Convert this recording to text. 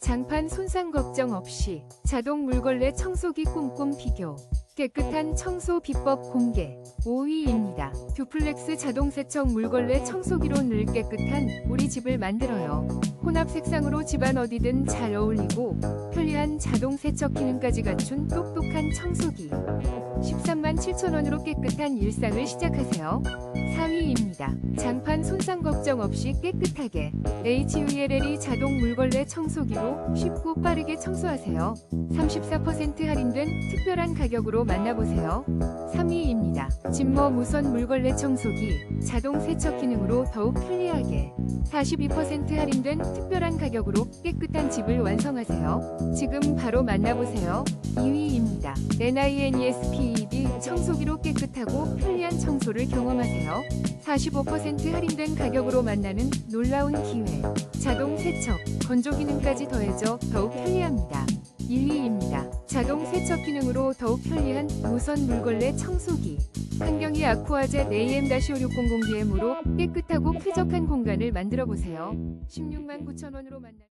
장판 손상 걱정 없이 자동 물걸레 청소기 꼼꼼 비교. 깨끗한 청소 비법 공개. 5위입니다. 듀플렉스 자동 세척 물걸레 청소기로 늘 깨끗한 우리 집을 만들어요. 혼합 색상으로 집안 어디든 잘 어울리고 편리한 자동 세척 기능까지 갖춘 똑똑한 청소기. 13만 7천원으로 깨끗한 일상을 시작하세요. 4 위입니다. 장판 손상 걱정 없이 깨끗하게 HULL이 자동 물걸레 청소기로 쉽고 빠르게 청소하세요. 34% 할인된 특별한 가격으로 만나보세요. 3위입니다. 진머 무선 물걸레 청소기 자동 세척 기능으로 더욱 편리하게 42% 할인된 특별한 가격으로 깨끗한 집을 완성하세요. 지금 바로 만나보세요. 2위입니다. NINESPED 청소기로 깨끗하고 편리한 청소를 경험하세요. 45% 할인된 가격으로 만나는 놀라운 기회. 자동 세척, 건조 기능까지 더해져 더욱 편리합니다. 1위입니다. 자동 세척 기능으로 더욱 편리한 무선 물걸레 청소기. 환경이 아쿠아젯 AM-5600DM으로 깨끗하고 쾌적한 공간을 만들어 보세요. 16만 9천 원으로 만나